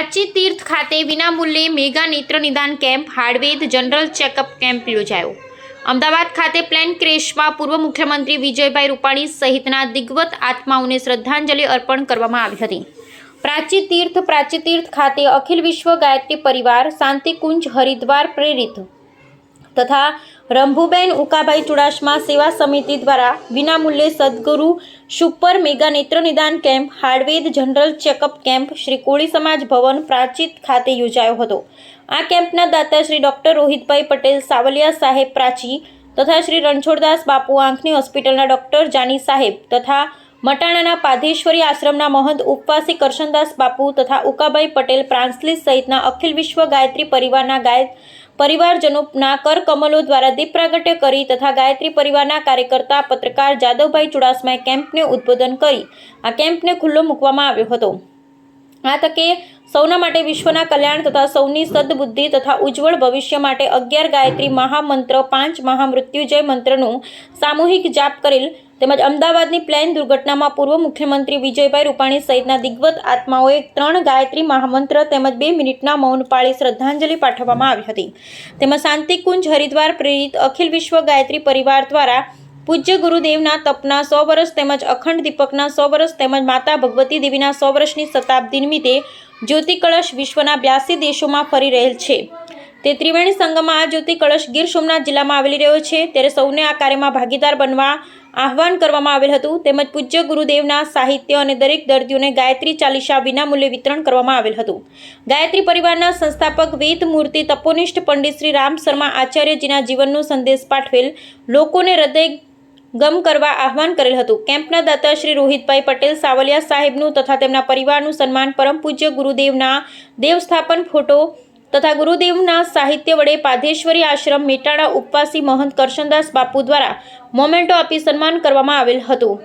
પ્રાચી તીર્થ ખાતે વિનામૂલ્યે મેગા નેત્ર નિદાન કેમ્પ હાર્ડવેદ જનરલ ચેકઅપ કેમ્પ યોજાયો. અમદાવાદ ખાતે પ્લેન ક્રેશમાં પૂર્વ મુખ્યમંત્રી વિજયભાઈ રૂપાણી સહિતના દિગ્ગત આત્માઓને શ્રદ્ધાંજલિ અર્પણ કરવામાં આવી હતી. પ્રાચી તીર્થ પ્રાચી તીર્થ ખાતે અખિલ વિશ્વ ગાયત્રી પરિવાર, શાંતિકુંજ, હરિદ્વાર પ્રેરિત તથા રંભુબેન ઉકાભાઈ ચુડાસમા સેવા સમિતિ દ્વારા વિનામૂલ્યે સદગુરુ સુપર મેગા નેત્ર નિદાન camp હાર્ડવેદ general checkup camp, Shri Koli સમાજ ભવન પ્રાચીત ખાતે યોજાયો હતો. આ કેમ્પના દાતા શ્રી ડૉક્ટર રોહિતભાઈ પટેલ, સાવલિયા સાહેબ પ્રાચી તથા શ્રી રણછોડદાસ બાપુ આંખની હોસ્પિટલના ડૉક્ટર જાની સાહેબ તથા મટાણાના પાધેશ્વરી આશ્રમના મહંત ઉપવાસી કરશનદાસ બાપુ તથા ઉકાભાઈ પટેલ પ્રાંસલી સહિતના અખિલ વિશ્વ ગાયત્રી પરિવારના ગાય પરિવારજનોના કર કમલો દ્વારા દીપ પ્રાગટ્ય કરી તથા ગાયત્રી પરિવારના કાર્યકર્તા પત્રકાર જાદવભાઈ ચુડાસમાએ કેમ્પને ઉદ્બોધન કરી. આ કેમ્પને ખુલ્લો મૂકવામાં આવ્યો હતો. આ તકે સૌના માટે વિશ્વના કલ્યાણ તથા સૌની સદબુદ્ધિ તથા ઉજ્જવળ ભવિષ્ય માટે અગિયાર ગાયત્રી મહામંત્ર પાંચ મહામૃત્યુજય મંત્રનું સામૂહિક જાપ કરેલ તેમજ અમદાવાદની પ્લેન દુર્ઘટનામાં પૂર્વ મુખ્યમંત્રી વિજયભાઈ રૂપાણી સહિતના દિગ્ગત આત્માઓએ ત્રણ ગાયત્રી મહામંત્ર તેમજ બે મિનિટના મૌન પાળી શ્રદ્ધાંજલિ પાઠવવામાં આવી હતી. તેમજ શાંતિકુંજ હરિદ્વાર પ્રેરિત અખિલ વિશ્વ ગાયત્રી પરિવાર દ્વારા પૂજ્ય ગુરુદેવના તપના સો વર્ષ તેમજ અખંડ દીપકના સો વર્ષ તેમજ માતા ભગવતી દેવીના સો વર્ષની શતાબ્દી નિમિત્તે જ્યોતિ કળશ વિશ્વના બ્યાસી દેશોમાં ફરી રહેલ છે. તે ત્રિવેણી સંગમમાં આ જ્યોતિ કળશ ગીર સોમનાથ જિલ્લામાં આવેલી રહ્યો છે. ત્યારે સૌને આ કાર્યમાં ભાગીદાર બનવા આહવાન કરવામાં આવેલ હતું. તેમજ પૂજ્ય ગુરુદેવના સાહિત્ય અને દરેક દર્દીઓને ગાયત્રી ચાલીસા વિનામૂલ્યે વિતરણ કરવામાં આવેલ હતું. ગાયત્રી પરિવારના સંસ્થાપક વેદ મૂર્તિ તપોનિષ્ઠ પંડિત શ્રી રામ શર્મા આચાર્યજીના જીવનનો સંદેશ પાઠવેલ લોકોને હૃદય ગમ કરવા આહવાન કરેલ હતું. કેમ્પના દાતા શ્રી રોહિતભાઈ પટેલ સાવલિયા સાહેબનું તથા તેમના પરિવારનું સન્માન પરમ પૂજ્ય ગુરુદેવના દેવસ્થાપન ફોટો તથા ગુરુદેવના સાહિત્ય વડે પાધેશ્વરી આશ્રમ મેટાણા ઉપવાસી મહંત કરશનદાસ બાપુ દ્વારા મોમેન્ટો આપી સન્માન કરવામાં આવેલ હતું.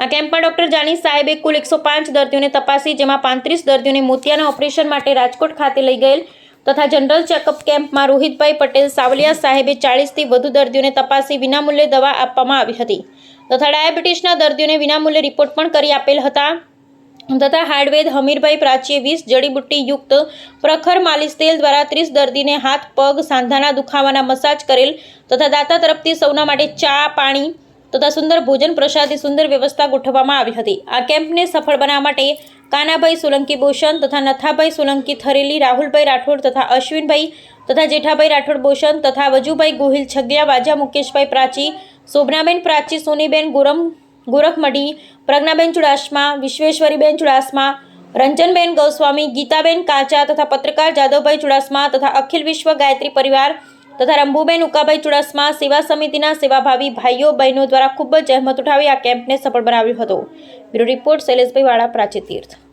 આ કેમ્પમાં ડોક્ટર જાની સાહેબે કુલ એકસો પાંચ દર્દીઓને તપાસી, જેમાં પાંત્રીસ દર્દીઓને મોતિયાના ઓપરેશન માટે રાજકોટ ખાતે લઈ ગયેલ તથા જનરલ ચેકઅપ કેમ્પમાં રોહિતભાઈ પટેલ, સાવલિયા સાહેબે ચાળીસથી વધુ દર્દીઓને તપાસી વિનામૂલ્યે દવા આપવામાં આવી હતી તથા ડાયાબિટીસના દર્દીઓને વિનામૂલ્યે રિપોર્ટ પણ કરી આપેલ હતા. તથા હાર્ડવેદ હમીરભાઈ પ્રાચીએ વીસ જડીબુટ્ટી યુક્ત પ્રખર માલિશ તેલ દ્વારા ત્રીસ દર્દીને હાથ, પગ, સાંધાના દુખાવાના મસાજ કરેલ તથા દાતા તરફથી સૌના માટે ચા, પાણી તથા સુંદર ભોજન પ્રસાદની સુંદર વ્યવસ્થા ગોઠવવામાં આવી હતી. આ કેમ્પને સફળ બનાવવા માટે કાનાભાઈ સોલંકી બોશન તથા નથાભાઈ સોલંકી થરેલી, રાહુલભાઈ રાઠોડ તથા અશ્વિનભાઈ તથા જેઠાભાઈ રાઠોડ બોશન તથા વજુભાઈ ગોહિલ છગિયા, વાજા મુકેશભાઈ પ્રાચી, શોભનાબેન પ્રાચી, સોનીબેન ગોરમ ગોરખમઢી, પ્રજ્ઞાબેન ચુડાસમા, વિશ્વેશ્વરીબેન ચુડાસમા, રંજનબેન ગોસ્વામી, ગીતાબેન કાચા તથા પત્રકાર જાદવભાઈ ચુડાસમા તથા અખિલ વિશ્વ ગાયત્રી પરિવાર તથા રંભુબેન ઉકાભાઈ ચુડાસમા સેવા સમિતિના સેવાભાવી ભાઈઓ બહેનો દ્વારા ખૂબ જ જહેમત ઉઠાવી આ કેમ્પને સફળ બનાવ્યો હતો. બ્યુરો રિપોર્ટ શૈલેષભાઈ વાળા પ્રાચી તીર્થ.